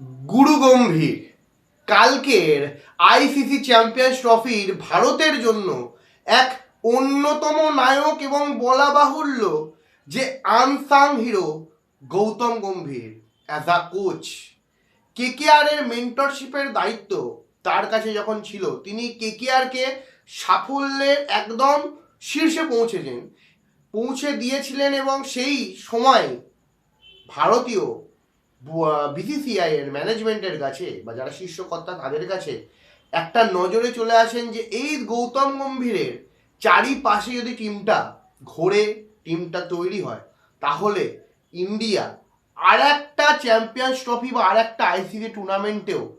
গুরু গম্ভীর কালকের ICC champions ট্রফির ভারতের জন্য এক অন্যতম নায়ক এবং বলা বাহুল্য যে unsung hero Gautam Gambhir as a coach কে কেকেআরের মেন্টরশিপের দায়িত্ব তার কাছে যখন ছিল, তিনি কেকেআরকে সাফল্যের একদম শীর্ষে পৌঁছেছেন। পৌঁছে দিয়েছিলেন এবং সেই সময় ভারতীয় বিসিসিআই এর ম্যানেজমেন্টের কাছে বা যারা শীর্ষকর্তা তাদের কাছে একটা নজরে চলে আসেন যে এই গৌতম গম্ভীরের চারিপাশে যদি টিমটা ঘোরে, টিমটা তৈরি হয়, তাহলে ইন্ডিয়া আর একটা চ্যাম্পিয়ন্স ট্রফি বা আর একটা আইসিসি টুর্নামেন্টেও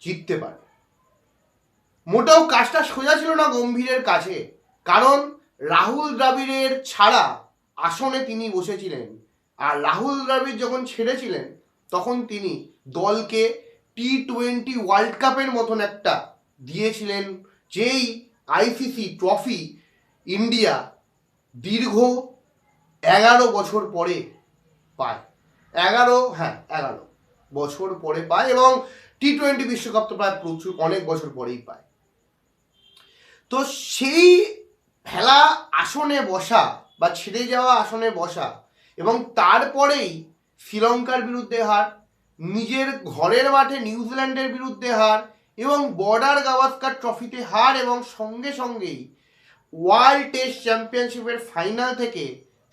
জিততে পারে। মোটেও কাজটা সোজা ছিল না গম্ভীরের কাছে, কারণ রাহুল দ্রাবিড়ের ছাড়া আসনে তিনি বসেছিলেন। আর রাহুল দ্রাবিড় যখন ছেড়েছিলেন তখন তিনি দলকে টি টোয়েন্টি ওয়ার্ল্ড কাপের মতন একটা দিয়েছিলেন, যেই আইসিসি ট্রফি ইন্ডিয়া দীর্ঘ এগারো বছর পরে পায়। এগারো হ্যাঁ এগারো বছর পরে পায় এবং টি টোয়েন্টি বিশ্বকাপ তো প্রায় প্রচুর, অনেক বছর পরেই পায়। তো সেই খেলা আসনে বসা বা ছেড়ে যাওয়া আসনে বসা এবং তারপরেই শ্রীলঙ্কার বিরুদ্ধে হার, নিজের ঘরের মাঠে নিউজিল্যান্ডের বিরুদ্ধে হার এবং বর্ডার গাভাস্কার ট্রফিতে হার এবং সঙ্গে সঙ্গেই ওয়ার্ল্ড টেস্ট চ্যাম্পিয়নশিপের ফাইনাল থেকে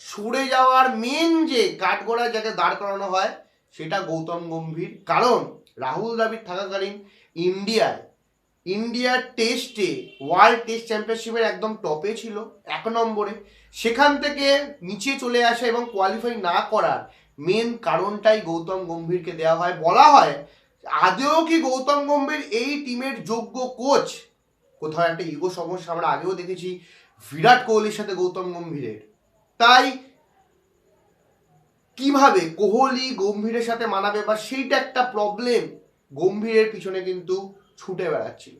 সরে যাওয়ার মেন যে কাঠগড়া যাকে দাঁড় করানো হয়, সেটা গৌতম গম্ভীর। কারণ রাহুল দ্রাবিড় থাকাকালীন ইন্ডিয়ায়, ইন্ডিয়ার টেস্টে, ওয়ার্ল্ড টেস্ট চ্যাম্পিয়নশিপের একদম টপে ছিল, এক নম্বরে। সেখান থেকে নিচে চলে আসা এবং কোয়ালিফাই না করার মেন কারণটাই গৌতম গম্ভীরকে দেওয়া হয়। বলা হয়, আদেও কি গৌতম গম্ভীর এই টিমের যোগ্য কোচ কোথাও একটা ইগো সমস্যা, আমরা আগেও দেখেছি বিরাট কোহলির সাথে গৌতম গম্ভীরের। তাই কীভাবে কোহলি গম্ভীরের সাথে মানাবে বা সেইটা একটা প্রবলেম গম্ভীরের পিছনে কিন্তু ছুটে বেড়াচ্ছিল।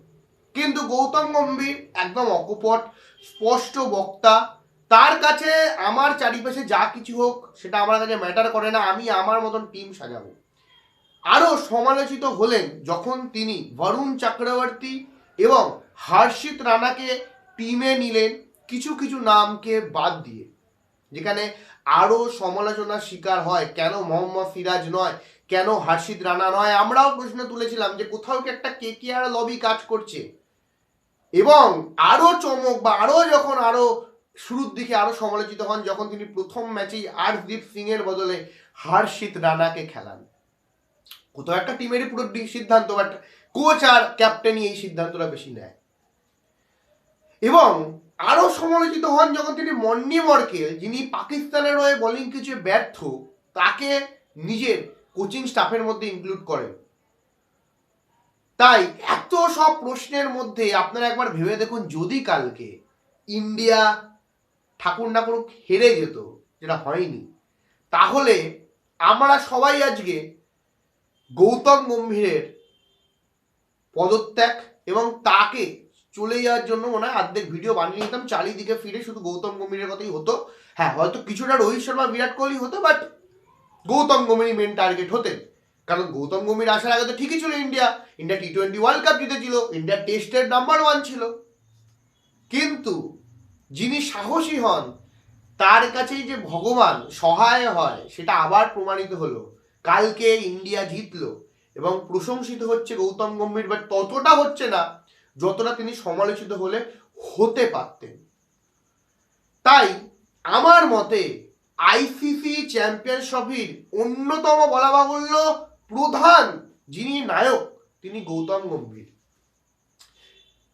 কিন্তু গৌতম গম্ভীর একদম অকপট, স্পষ্ট বক্তা তার কাছে আমার চারিপাশে যা কিছু হোক, সেটা আমার কাছে ম্যাটার করে না, আমি আমার মতন টিম সাজাবো। আরও সমালোচিত হলেন যখন তিনি বরুণ চক্রবর্তী এবং হর্ষিত রানাকে টিমে নিলেন কিছু কিছু নামকে বাদ দিয়ে। যেখানে আরও সমালোচনার শিকার হয়, কেন মোহাম্মদ সিরাজ নয়, কেন হর্ষিত রানা নয়, আমরাও প্রশ্ন তুলেছিলাম যে কোথাও কি একটা কে কে আর লবি কাজ করছে। এবং আরও চমক বা আরও যখন আরও শুরুর দিকে আরও সমালোচিত হন যখন তিনি প্রথম ম্যাচেই আর্শদীপ সিং এর বদলে হর্ষিত রানাকে খেলান। কোথাও একটা টিমেরই পুরো সিদ্ধান্ত বাট কোচ আর ক্যাপ্টেনই এই সিদ্ধান্তটা বেশি নেয়। এবং আরও সমালোচিত হন যখন তিনি মন্নি মর্কেল যিনি পাকিস্তানের হয়ে বোলিং কিছু ব্যর্থ, তাকে নিজের কোচিং স্টাফের মধ্যে ইনক্লুড করেন। তাই এত সব প্রশ্নের মধ্যে আপনারা একবার ভেবে দেখুন, যদি কালকে ইন্ডিয়া ঠাকুর না করুক, হেরে যেত, যেটা হয়নি। তাহলে আমরা সবাই আজকে গৌতম গম্ভীরের পদত্যাগ এবং তাকে চলে যাওয়ার জন্য মনে হয় অর্ধেক ভিডিও বানিয়ে নিতাম, চারিদিকে ফিরে শুধু গৌতম গম্ভীরের কথাই হতো। হ্যাঁ হয়তো কিছুটা রোহিত শর্মা, বিরাট কোহলি হতো বাট গৌতম গম্ভীরই মেন টার্গেট হতেন। কারণ গৌতম গম্ভীর আসার আগে তো ঠিকই ছিল India. India T twenty world cup জিতেছিল ইন্ডিয়া টেস্টের নাম্বার ওয়ান ছিল। কিন্তু যিনি সাহসী হন, তার কাছেই যে ভগবান সহায় হয়, সেটা আবার প্রমাণিত হলো। কালকে ইন্ডিয়া জিতলো এবং প্রশংসিত হচ্ছে গৌতম গম্ভীর বাট ততটা হচ্ছে না যতটা তিনি সমালোচিত হলে হতে পারতেন। তাই আমার মতে আইসিসি চ্যাম্পিয়ন্স ট্রফির অন্যতম বলা বাহুল্য প্রধান যিনি নায়ক, তিনি গৌতম গম্ভীর।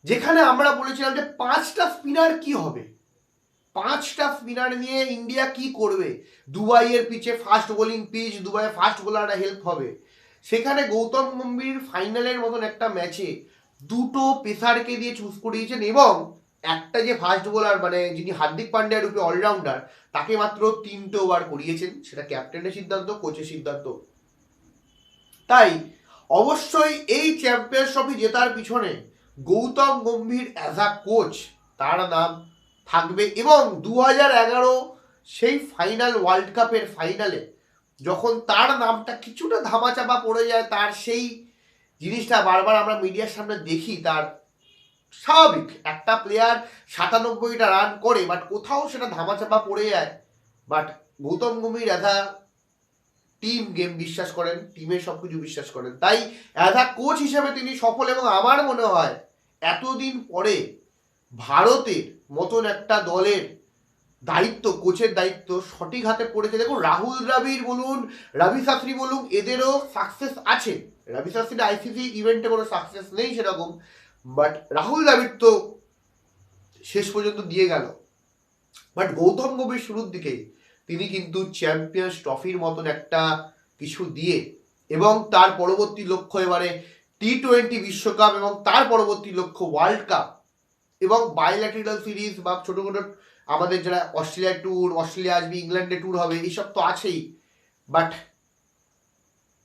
যেখানে আমরা বলেছিলাম যে পাঁচটা স্পিনার কি হবে? পাঁচটা স্পিনার নিয়ে ইন্ডিয়া কি করবে? দুবাইয়ের পিচে ফাস্ট বোলিং পিচ, দুবাইয়ে ফাস্ট বোলাররা হেল্প হবে। সেখানে গৌতম গম্ভীর ফাইনালের মতন একটা ম্যাচে দুটো পেসারকে দিয়ে চুজ করিয়েছেন এবং একটা যে ফাস্ট বোলার মানে যিনি হার্দিক পান্ডিয়া রূপে অলরাউন্ডার তাকে মাত্র তিনটে ওভার করিয়েছেন। সেটা ক্যাপ্টেনের সিদ্ধান্ত কোচের সিদ্ধান্ত। তাই অবশ্যই এই চ্যাম্পিয়ন্স ট্রফি জেতার পিছনে Gautam Gambhir as a coach তার নাম থাকবে এবং দু এগারো সেই ফাইনাল ওয়ার্ল্ড কাপের ফাইনালে যখন তার নামটা কিছুটা ধামাচাপা পড়ে যায়, তার সেই জিনিসটা বারবার আমরা মিডিয়ার সামনে দেখি, তার স্বাভাবিক। একটা প্লেয়ার সাতানব্বইটা রান করে বাট কোথাও সেটা ধামাচাপা পড়ে যায়। But Gautam Gambhir as team game বিশ্বাস করেন টিমের সব কিছু বিশ্বাস করেন। তাই অ্যাজ আ কোচ হিসেবে তিনি সফল এবং আমার মনে হয় এতদিন পরে ভারতের মতন একটা দলের দায়িত্ব, কোচের দায়িত্ব সঠিক হাতে পড়েছে। দেখুন, রাহুল দ্রাবিড় বলুন, রবি শাস্ত্রী বলুন, এদেরও সাকসেস আছে। রবি শাস্ত্রীর আইসিসি ইভেন্টে কোনো সাকসেস নেই সেরকম বাট রাহুল দ্রাবিড় তো শেষ পর্যন্ত দিয়ে গেল। বাট গৌতম গভীর শুরুর দিকেই তিনি কিন্তু চ্যাম্পিয়ন্স ট্রফির মতন একটা কিছু দিয়ে এবং তার পরবর্তী লক্ষ্য এবারে টি টোয়েন্টি বিশ্বকাপ এবং তার পরবর্তী লক্ষ্য ওয়ার্ল্ড কাপ এবং বাইল্যাটেরাল সিরিজ বা ছোটো মোটো আমাদের যারা অস্ট্রেলিয়া ট্যুর অস্ট্রেলিয়া আসবে ইংল্যান্ডে ট্যুর হবে এইসব তো আছেই। বাট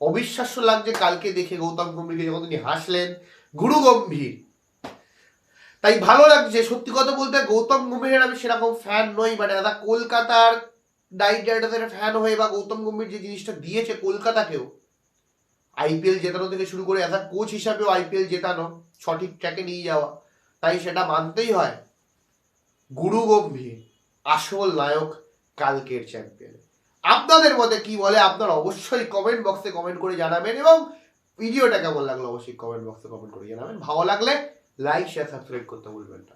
অবিশ্বাস্য লাগছে কালকে দেখে গৌতম গম্ভীরকে যখন তিনি হাসলেন, গুরু গম্ভীর। তাই ভালো লাগছে, সত্যি কথা বলতে গৌতম গম্ভীরের আমি সেরকম ফ্যান নই মানে দাদা কলকাতার নাইট রাইডার্সের ফ্যান হয়ে বা গৌতম গম্ভীর যে জিনিসটা দিয়েছে কলকাতাকেও আইপিএল জেতানো থেকে শুরু করে অ্যাজ আ কোচ হিসাবেও আইপিএল জেতানো সঠিক ট্র্যাকে নিয়ে যাওয়া। তাই সেটা মানতেই হয়। গুরু গম্ভীর, আসল নায়ক কালকের চ্যাম্পিয়ন আপনাদের মধ্যে কি বলে? আপনারা অবশ্যই কমেন্ট বক্সে কমেন্ট করে জানাবেন এবং ভিডিওটা কেমন লাগল? অবশ্যই কমেন্ট বক্সে কমেন্ট করে জানাবেন। ভালো লাগলে লাইক শেয়ার সাবস্ক্রাইব করতে ভুলবেন না।